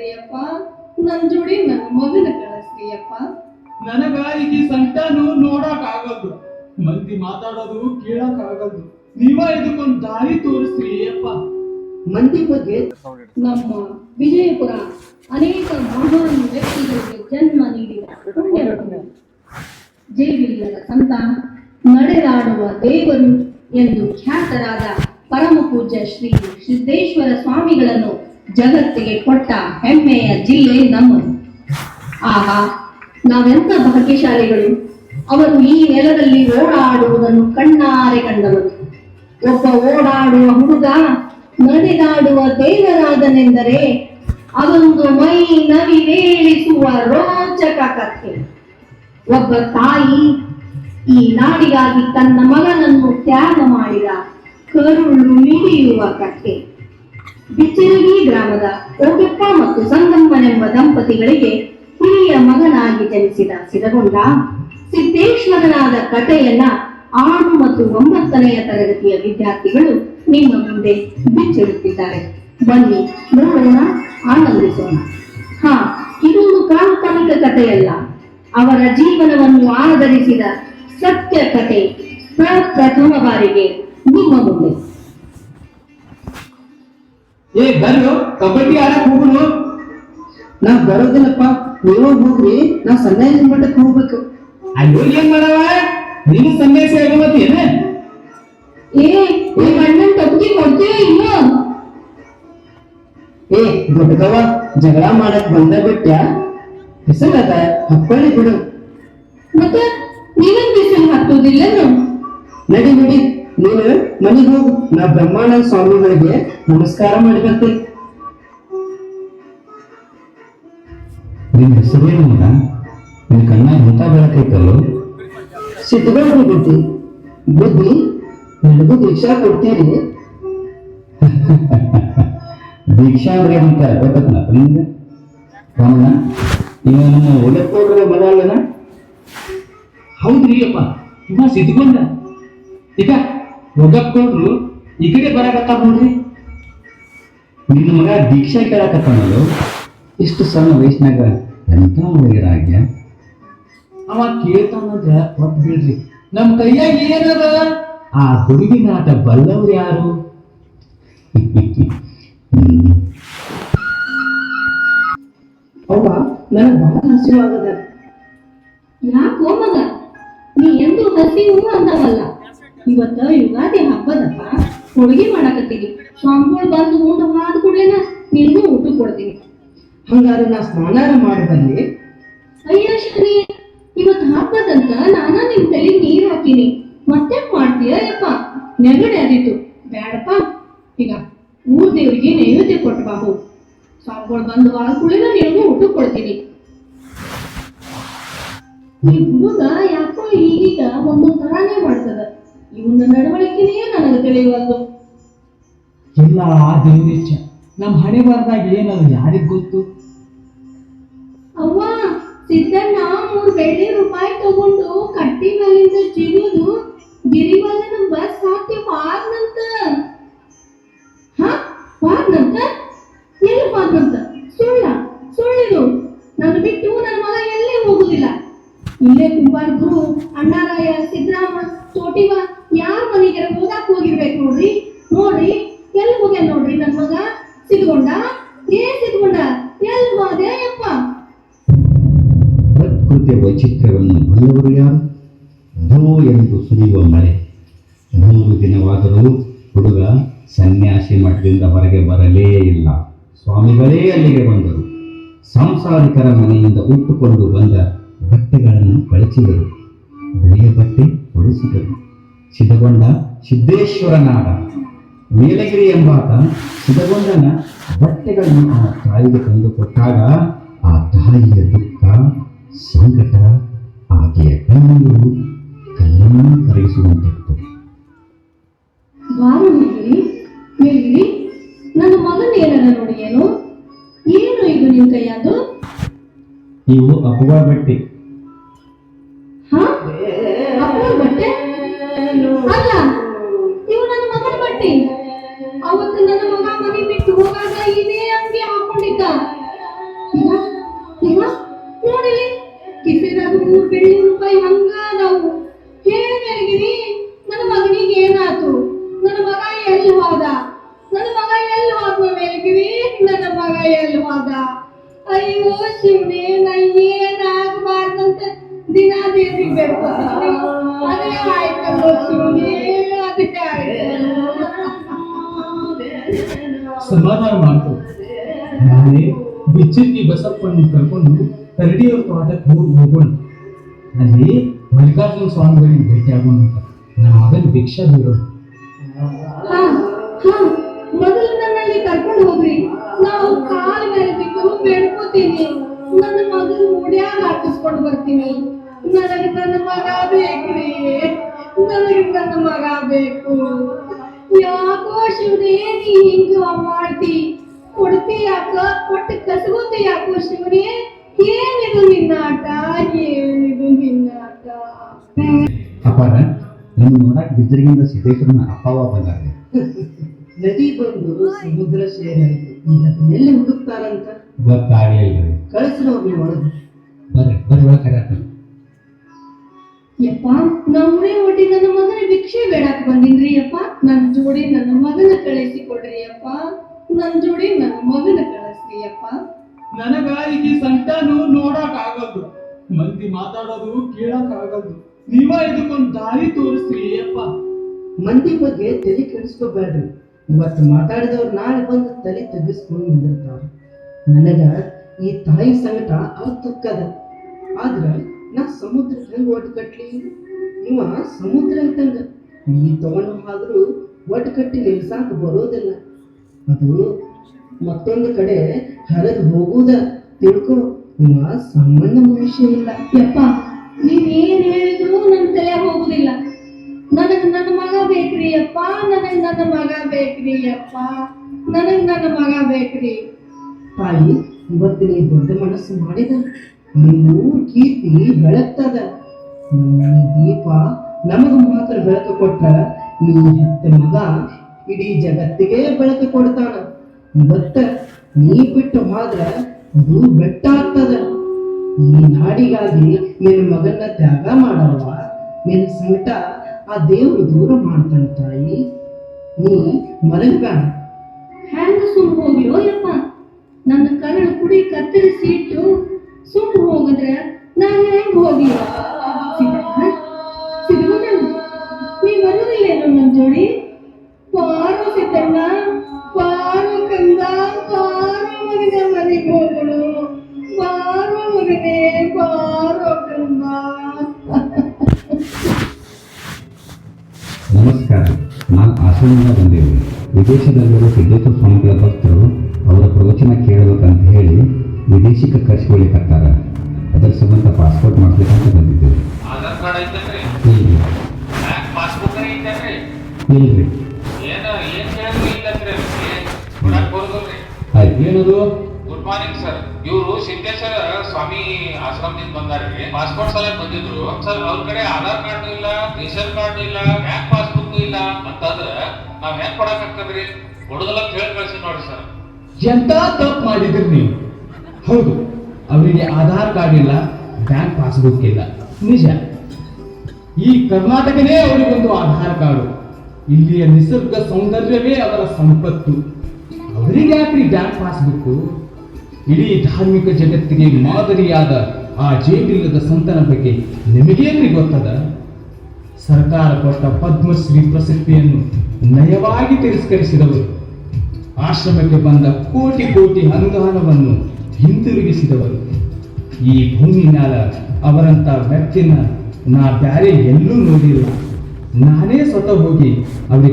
ಕಳಿಯಪ್ಪ ನನ್ ಜೋಡಿ ನನ್ನ ಮಗನ ಕಳಿಸ್ರಿಯಪ್ಪ ನನಗ ಈಗ ಸಂತಾನು ನೋಡಕ್ ಆಗಲ್ದು ಮಂದಿ ಮಾತಾಡೋದು ಕೇಳಕ್ ಆಗಲ್ದು ನೀವ ಇದಕ್ಕೊಂದ್ ದಾರಿ ತೋರಿಸ್ರಿ ಅಪ್ಪ ಮಂದಿ ಬಗ್ಗೆ ನಮ್ಮ ವಿಜಯಪುರ ಅನೇಕ ಮಹಾನ್ ವ್ಯಕ್ತಿಗಳಿಗೆ ಜನ್ಮ ನೀಡಿದ ಜೈವಿಲ್ಲದ ಸಂತ ನಡೆದಾಡುವ ದೇವರು ಎಂದು ಖ್ಯಾತರಾದ ಪರಮ ಪೂಜ್ಯ ಶ್ರೀ ಸಿದ್ದೇಶ್ವರ ಸ್ವಾಮಿಗಳನ್ನು ಜಗತ್ತಿಗೆ ಕೊಟ್ಟ ಹೆಮ್ಮೆಯ ಜಿಲ್ಲೆ ನಮ್ಮದು. ಆಹಾ ನಾವೆಂತ ಭಾಗ್ಯಶಾಲಿಗಳು? ಅವರು ಈ ನೆಲದಲ್ಲಿ ಓಡಾಡುವುದನ್ನು ಕಣ್ಣಾರೆ ಕಂಡವರು ಒಬ್ಬ ಓಡಾಡುವ ಹುಡುಗ ನಡೆದಾಡುವ ದೇವರಾದನೆಂದರೆ ಅದೊಂದು ಮೈ ನವಿರೇಳಿಸುವ ರೋಚಕ ಕಥೆ. ಒಬ್ಬ ತಾಯಿ ಈ ನಾಡಿಗಾಗಿ ತನ್ನ ಮಗನನ್ನು ತ್ಯಾಗ ಮಾಡಿದ ಕರುಳು ಮಿಡಿಯುವ ಕಥೆ. ಬಿಚ್ಚರಗಿ ಗ್ರಾಮದ ಓಟಪ್ಪ ಮತ್ತು ಸಂಗಮ್ಮನೆಂಬ ದಂಪತಿಗಳಿಗೆ ಹಿರಿಯ ಮಗನಾಗಿ ಜನಿಸಿದ ಸಿದಗೊಂಡ ಸಿದ್ದೇಶ್ವರನಾದ ಕಥೆಯನ್ನ ಆರು ಮತ್ತು ಒಂಬತ್ತನೆಯ ತರಗತಿಯ ವಿದ್ಯಾರ್ಥಿಗಳು ನಿಮ್ಮ ಮುಂದೆ ಬಿಚ್ಚಿಡುತ್ತಿದ್ದಾರೆ. ಬನ್ನಿ ನೋಡೋಣ, ಆನಂದಿಸೋಣ. ಹಾ, ಇದೊಂದು ಕಾಲ್ಪನಿಕ ಕಥೆಯಲ್ಲ. ಅವರ ಜೀವನವನ್ನು ಆಧರಿಸಿದ ಸತ್ಯ ಕಥೆ ಪ್ರಪ್ರಥಮ ಬಾರಿಗೆ ನಿಮ್ಮ ಮುಂದೆ. ಏ ಬರ್ರು ಕಬಡ್ಡಿ ಆಡಕ್ ಹೋಗುನು ನಾ ಬರೋದಿಲ್ಲಪ್ಪ. ನೀವು ಹೋಗ್ರಿ. ನಾ ಸನ್ಯಾಸಿ ಮಟ್ಟಕ್ಕೆ ಹೋಗ್ಬೇಕು. ಅಯ್ಯೋ ಏನ್ ಮಾಡವ? ನೀನು ಸಂದೇಶ ಆಗಮತ್ತೇನ ಏ ನಿಮ್ಮ ಅಣ್ಣನ್ ತಪ್ಪಿಗೆ ಕೊಡ್ತೀವಿ ಇಲ್ಲ? ಏ ದೊಡ್ಡಗವ ಜಗಳ ಮಾಡಕ್ ಬಂದ ಬಿಟ್ಟ್ಯಾ ಹೆಸರದ ಹಪ್ಪಳಿ ಬಿಡು. ಮತ್ತೆ ನೀವೇನ್ ಬಿಸಿಲು ಹತ್ತುವುದಿಲ್ಲನು ನಡಿ ನಡಿ. ನೀನು ಮನೆಗೆ ಹೋಗು. ನಾ ಬ್ರಹ್ಮಾನಂದ ಸ್ವಾಮಿಗಳಿಗೆ ನಮಸ್ಕಾರ ಮಾಡಿ ಬರ್ತೆ ನಿನ್ನ ಹೆಸರೇನು ಮಗ? ನಿನ್ನ ಕಣ್ಣ ಇಂಥ ಬೆಳಕೈತಲ್ಲೋ ಸಿದ್ಧಗೌಡ್ರಿ ಬುದ್ಧಿ ಬುದ್ಧಿ ನಿನಗೂ ದೀಕ್ಷಾ ಕೊಡ್ತೀರಿ ದೀಕ್ಷಾ ಅಂದ್ರೆ ಅಂತ ಗೊತ್ತಪ್ಪ ನಿಮ್ಗೆ ರಾಮಣ್ಣ ಇವ ಒಳ್ಳೆ ಒಲೆಕೋಡ್ರ ಮಗ ಅಲ್ಲನ ಹೌದ್ರಿ ಅಪ್ಪ ಇವ ಸಿದ್ಧಗೊಂಡ ಈಗ? ಹೋಗಕ್ಕೊಂಡ್ರು ಈ ಕಡೆ ಬರಕತ್ತ ನೋಡ್ರಿ. ನಿನ್ನ ಮಗ ದೀಕ್ಷಾ ಕೇಳಕತ್ತಾನಲ್ಲೋ? ಇಷ್ಟು ಸಣ್ಣ ವಯಸ್ಸಿನಾಗ ಎಂಥ ಹುಡುಗಿರಾಗ್ಯ ಅವ ಕೇಳ್ತಾನಂದ್ರ ಕೊಟ್ಟು ಬಿಡ್ರಿ. ನಮ್ಮ ಕೈಯಾಗ ಏನದ? ಆ ಹುಡುಗಿನ ಆಟ ಬಲ್ಲವ್ರು ಯಾರು. ಅವ್ವ ನನಗೆ ಬಹಳ ಹಸಿವಾಗದ. ಯಾಕೋ ಮಗ? ನೀ ಎಂದು ಹಸಿವು ಅಂದವಲ್ಲ. ಇವತ್ತ ಯುಗಾದಿ ಹಬ್ಬದಪ್ಪ. ಹೋಳಿಗೆ ಮಾಡಕತ್ತೀವಿ ಸ್ವಾಮಿಗಳು ಬಂದು ಉಂಡು ಆದ ಕೂಡಲೇನ ನಿನಗೂ ಊಟ ಕೊಡ್ತೀನಿ. ಹಂಗಾದ್ರೆ ನಾ ಸ್ನಾನ ಮಾಡಿ ಬಂದೆ. ಅಯ್ಯ ಶನಿ ಇವತ್ ಹಬ್ಬದಂತ ನಾನ ನಿಮ್ ತಲೆ ನೀರ್ ಹಾಕಿನಿ. ಮತ್ತೆ ಮಾಡ್ತೀಯ ಯಪ್ಪ? ನೆಗಡೆ ಅದಿತ್ತು ಬೇಡಪ್ಪ ಈಗ ಊರ್ ದೇವರಿಗೆ ನೈವೇದ್ಯ ಕೊಟ್ಟು ಸ್ವಾಮಿಗಳು ಬಂದು ಆದ ಕೂಡಲೇನ ನಿನಗೂ ಊಟ ಕೊಡ್ತೀನಿ. ಈ ಹುಡುಗ ಯಾಕೋ ಈಗೀಗ ಒಂದೊಂದ್ ತರಾನೇ ಮಾಡ್ತದ. ಇವನ ನಡವಳಿಕೆನೇ ನನಗೆ ತಿಳಿಯುವಲ್ದು ಇಲ್ಲ ಆ ದೇವ್ರಿಚ್ಛ ನಮ್ಮ ಹಣೆ ಬರ್ದಾಗ ಏನದು ಯಾರಿಗ್ ಗೊತ್ತು? ಅವ್ವ ಸಿದ್ದಣ್ಣ ಮೂರ್ ಬೆಳ್ಳಿ ರೂಪಾಯಿ ತಗೊಂಡು ಕಟ್ಟಿ ಮೇಲಿಂದ ಜಿಗಿದು ಗಿರಿವಲ್ಲನ ಬಸ್ ಹಾಕಿ ಪಾರ್ನಂತ ಹಾ? ಪಾರ್ನಂತ ಎಲ್ಲಿ ಪಾರ್ನಂತ ಸುಳ್ಳ ಸುಳ್ಳಿದು. ನನ್ನ ಬಿಟ್ಟು ನನ್ನ ಮಗ ಎಲ್ಲೇ ಹೋಗುದಿಲ್ಲ. ಇಲ್ಲೇ ಕುಂಬಾರ್ ಗುರು ಅಣ್ಣಾರಾಯ ಸಿದ್ದರಾಮ ಚೋಟಿವ ಮನೆಗೆ ಓದಾಕ್ ಹೋಗಿರ್ಬೇಕು ನೋಡ್ರಿ. ನೋಡ್ರಿ ಎಲ್ಲಿ ಹೋಗ್ಯಾನ ನೋಡ್ರಿ ನನ್ ಮಗ? ಸಿದ್ಕೊಂಡ ಏನ್ ಸಿದ್ಕೊಂಡ ಎಲ್ಲಿ ಹೋದೆ ಯಪ್ಪ? ಪ್ರಕೃತಿಯ ವೈಚಿತ್ರ್ಯವನ್ನು ಬಲ್ಲವರು ಯಾರು? ಧೋ ಎಂದು ಸುರಿಯುವ ಮಳೆ. ಮೂರು ದಿನವಾದರೂ ಹುಡುಗ ಸನ್ಯಾಸಿ ಮಠದಿಂದ ಹೊರಗೆ ಬರಲೇ ಇಲ್ಲ. ಸ್ವಾಮಿಗಳೇ ಅಲ್ಲಿಗೆ ಬಂದರು. ಸಾಂಸಾರಿಕರ ಮನೆಯಿಂದ ಉಟ್ಟುಕೊಂಡು ಬಂದ ಬಟ್ಟೆಗಳನ್ನು ಕಳಚಿದರು. ಬಿಳಿಯ ಬಟ್ಟೆ ಹೊಡಿಸಿದರು ಸಿದ್ಧಗೊಂಡ ಸಿದ್ದೇಶ್ವರನಾದ ಮೇಲಗಿರಿ ಎಂಬಾತ ಸಿದ್ಧಗೊಂಡನ ಬಟ್ಟೆಗಳನ್ನು ಆ ತಾಯಿಗೆ ತಂದು ಕೊಟ್ಟಾಗ ಆ ತಾಯಿಯ ದುಃಖ ಸಂಕಟ ಆಕೆಯ ಕಣ್ಣೀರು ಕಲ್ಲನ್ನು ಕರಗಿಸುವಂತಿತ್ತು. ನನ್ನ ಮಗನ ಏನದ ನೋಡಿ ಏನು? ಏನು ಇದು ನಿನ್ ಕೈಯದು ನೀವು ಅಪವಾ ಬಟ್ಟೆ. ಮೂರ್ ಬೆಳ್ಳಿ ರೂಪಾಯಿ ಹಂಗ ನಾವು ಹೇಳಿರಿ ನನ್ನ ಮಗನಿಗೆ ಏನಾತು ನನ್ನ ಮಗ ಎಲ್ಲಿ ಹೋದ? ನನ್ನ ಮಗ ಎಲ್ಲಿ ಹೋದ ಮೇಲ್ಗಿರಿ ನನ್ನ ಮಗ ಎಲ್ಲಿ ಹೋದ? ಅಯ್ಯೋ, ಶಿವನೇ ನಾ ಏನಾಗಬಾರ್ದಂತ ದಿನ ದೇವ್ರಿಗೆ ಬೇಡ್ಕೊತೀನಿ ಅದೇ ಆಯ್ತಲ್ಲ ಶಿವನೇ ಅದೇ ಆಯ್ತು ಸಮಾಧಾನ ಮಾಡ್ತು ನಾನೇ ಬಿಚ್ಚಕ್ಕಿ ಬಸಪ್ಪನ್ನು ಕರ್ಕೊಂಡು ಕರಡಿಯವ್ರ ತೋಟಕ್ಕೆ ಹೋಗಿ ಹೋಗೋಣ. ಅಲ್ಲಿ ಮಲ್ಲಿಕಾರ್ಜುನ ಸ್ವಾಮಿಗಳಿಗೆ ಭೇಟಿ ಆಗುವಂತ ಅಂತ ನಮ್ಮ ಮಗನ ಭಿಕ್ಷಾ ಬೀರೋದು ಮೊದಲು ನನ್ನಲ್ಲಿ ಕರ್ಕೊಂಡು ಹೋಗ್ರಿ. ನಾವು ಕಾಲ ಮೇಲೆ ಬಿದ್ದು ಬೇಡ್ಕೋತೀನಿ. ನನ್ನ ಮಗನ ಮುಡಿಯಾಗ ಹಾಕಿಸ್ಕೊಂಡು ಬರ್ತೀನಿ. ನನಗೆ ನನ್ನ ಮಗ ಬೇಕ್ರಿ. ನನಗೆ ನನ್ನ ಮಗ ಬೇಕು. ಯಾಕೋ ಶಿವನೇ, ನೀ ಹಿಂಗ ಮಾಡ್ತಿ. ಕೊಡ್ತಿ ಯಾಕ? ಕೊಟ್ಟು ಕಸಗುತ್ತೆ ಯಾಕೋ ಶಿವನೇ? ಏನಿದು ನಿನ್ನ ಆಟ? ಆಟ ಅಪ್ಪಾರ ನಿಮ್ಮ ನೋಡಕ್ ಬಿದ್ದರಿಗಿಂದ ಸಿದ್ದೇಶ್ವರನ ಅಪ್ಪವ ಬಂದಾರೆ. ನದಿ ಬಂದು ಸಮುದ್ರ ಸೇರಾಯಿತು. ಈಗ ಎಲ್ಲಿ ಹುಡುಕ್ತಾರಂತ? ಗೊತ್ತಾಗಲಿಲ್ಲ. ಕಳಿಸ್ರು ಅವ್ರನ್ನ ಒಳಗೆ. ಬರ್ರಿ ಬರ್ರಿ ಒಳಗೆ ಕರೆಕ್ಟ್ ಯಪ್ಪ ನಮ್ಮನೆ ಒಟ್ಟಿ ನನ್ನ ಮಗನ ಭಿಕ್ಷೆ ಬೇಡಕ್ ಬಂದಿನ್ರಿ ಯಪ್ಪ. ನನ್ ಜೋಡಿ ನನ್ನ ಮಗನ ಕಳಿಸಿ ಕೊಡ್ರಿ ಅಪ್ಪ ನನ್ನ ಜೋಡಿ ನನ್ನ ಮಗನ ಕಳಿಸ್ರಿ ಅಪ್ಪ ನನಗ ಈಗ ಸಂತಾನು ನೋಡಕ್ ಆಗಲ್ದು ಮಂದಿ ಮಾತಾಡೋದು ಕೇಳಕ್ ಆಗಲ್ದು ನೀವ ಇದಕ್ಕೊಂದು ದಾರಿ ತೋರಿಸ್ರಿ ಅಪ್ಪ ಮಂದಿ ಬಗ್ಗೆ ತಲೆ ಕೆಡಿಸ್ಕೋಬೇಡ್ರಿ. ಇವತ್ತು ಮಾತಾಡಿದವ್ರು ನಾಳೆ ಬಂದು ತಲೆ ತಗ್ಗಿಸ್ಕೊಂಡು ನಿಂದಿರ್ತಾರ ನನಗ ಈ ತಾಯಿ ಸಂಕಟ ಅರ್ಥಕ್ಕದ. ಆದ್ರ ನಾ ಸಮುದ್ರ ಹೆಂಗ್ ಒಟ್ಟು ಕಟ್ಲಿ? ಇವ ಸಮುದ್ರ ಇದ್ದಂಗ. ನೀ ತಗೊಂಡು ಆದ್ರೂ ಒಟ್ಟು ಕಟ್ಟಿ ನಿಲ್ಸಾಕ ಬರೋದಿಲ್ಲ. ಅದು ಮತ್ತೊಂದು ಕಡೆ ಹರಿದು ಹೋಗುದ. ತಿಳ್ಕೊ ಇವ ಸಾಮಾನ್ಯ ಮನುಷ್ಯ ಇಲ್ಲ. ಯಪ್ಪ ನನಗ್ ನನ್ನ ಮಗ ಬೇಕ್ರಿ ಅಪ್ಪ ನನಗ್ ನನ್ನ ಮಗ ಬೇಕ್ರಿ. ತಾಯಿ ಇವತ್ತು ನೀ ದೊಡ್ಡ ಮನಸ್ಸು ಮಾಡಿದ ನೀವು ಕೀರ್ತಿ ಬೆಳಗ್ತದ. ದೀಪ ನಮಗ ಮಾತ್ರ ಬೆಳಕು ಕೊಟ್ಟ ನೀ ಹೆತ್ತ ಮಗ ಇಡೀ ಜಗತ್ತಿಗೆ ಬೆಳಕು ಕೊಡ್ತಾನ. ಇವತ್ತ ನೀ ಬಿಟ್ಟು ಹೋದ್ರ ಅದು ಬೆಟ್ಟ ಆಗ್ತದ ಈ ನಾಡಿಗಾಗಿ ನಿನ್ನ ಮಗನ ತ್ಯಾಗ ಮಾಡಲ್ವಾ ನಿನ್ನ ಸಂಕಟ ಆ ದೇವರು ದೂರ ಮಾಡ್ತಾನೆ ತಾಯಿ. ನೀ ಮಲಗಬೇಡ. ಹ್ಯಾಂಗ ಸುಮ್ ಹೋಗ್ಲೋ ಯಪ್ಪ? ನನ್ನ ಕರಳು ಕುಡಿ ಕತ್ತರಿಸಿ ಇಟ್ಟು ಸುಮ್ ಹೋಗಿದ್ರೆ ನಾನು ಹೆಂಗ್ ಹೋಗ್ಲಿ? ಸಿಗೋ ನೀ ಬರುವುದಿಲ್ಲೇನು ನನ್ ಜೋಡಿ? ವಿದೇಶದಲ್ಲಿರುವ ಸಿದ್ದೇಶ್ವರ ಸ್ವಾಮಿಗಳ ಭಕ್ತರು ಅವರ ಪ್ರವಚನ ಕೇಳಬೇಕಂತ ಹೇಳಿ ವಿದೇಶಕ್ಕೆ ಕರ್ಸ್ಕೊಳ್ಲಿಕ್ಕತ್ತಾರ ಅದರ ಸಂಬಂಧ ಪಾಸ್ಪೋರ್ಟ್ ಮಾಡಿಸ್ಬೇಕಂತ ಬಂದಿದ್ದೇವೆ. ಆಧಾರ್ ಕಾರ್ಡ್ ಐತಲ್ರಿ? ಇಲ್ರಿ. ಆಯ್ತು. ಏನದು? ಗುಡ್ ಮಾರ್ನಿಂಗ್ ಸರ್ ಇವರು ಸಿದ್ದೇಶ್ವರ ಸ್ವಾಮಿ ಆಶ್ರಮದಿಂದ ಬಂದಾರ್ರಿ. ಪಾಸ್ಪೋರ್ಟ್ ಸಲ ಬಂದಿದ್ರು. ಸರ್ ಅವ್ರ ಕಡೆ ಆಧಾರ್ ಕಾರ್ಡ್ ಇಲ್ಲ ರೇಷನ್ ಕಾರ್ಡ್ ಇಲ್ಲ ಬ್ಯಾಂಕ್ ಪಾಸ್ಬುಕ್ ಇಲ್ಲ. ಅಂತಂದ್ರ ನಾವ್ ಹೆಂಗ್ ಕೊಡಕ್ ಆಗ್ತದ್ರಿ ಕೊಡುದಲ್ಲ ಕೇಳಿ ಕಳ್ಸಿ ನೋಡ್ರಿ ಸರ್. ಎಂತ ತಪ್ಪು ಮಾಡಿದ್ರಿ ನೀವು? ಹೌದು, ಅವರಿಗೆ ಆಧಾರ್ ಕಾರ್ಡ್ ಇಲ್ಲ, ಬ್ಯಾಂಕ್ ಪಾಸ್ಬುಕ್ ಇಲ್ಲ. ನಿಜ. ಈ ಕರ್ನಾಟಕನೇ ಅವರಿಗೊಂದು ಆಧಾರ್ ಕಾರ್ಡು. ಇಲ್ಲಿಯ ನಿಸರ್ಗ ಸೌಂದರ್ಯವೇ ಅವರ ಸಂಪತ್ತು. ಅವರಿಗೆ ಯಾಕ್ರಿ ಬ್ಯಾಂಕ್ ಪಾಸ್ಬುಕ್ ಇಡೀ ಧಾರ್ಮಿಕ ಜಗತ್ತಿಗೆ ಮಾದರಿಯಾದ ಆ ಜೇಬಿಲ್ಲದ ಸಂತನ ಬಗ್ಗೆ ನಿಮಗೇನ್ರಿ ಗೊತ್ತದ? ಸರ್ಕಾರ ಕೊಟ್ಟ ಪದ್ಮಶ್ರೀ ಪ್ರಶಸ್ತಿಯನ್ನು ನಯವಾಗಿ ತಿರಸ್ಕರಿಸಿದವರು. ಆಶ್ರಮಕ್ಕೆ ಬಂದ ಕೋಟಿ ಕೋಟಿ ಅನುದಾನವನ್ನು ಹಿಂತಿರುಗಿಸಿದವರು. ಈ ಭೂಮಿ ಮ್ಯಾಲ ಅವರಂತ ವ್ಯಕ್ತಿನ ನಾ ಬ್ಯಾರೆ ಎಲ್ಲೂ ನೋಡಿಲ್ಲ. ನಾನೇ ಸ್ವತಃ ಹೋಗಿ ಅವ್ರಿಗೆ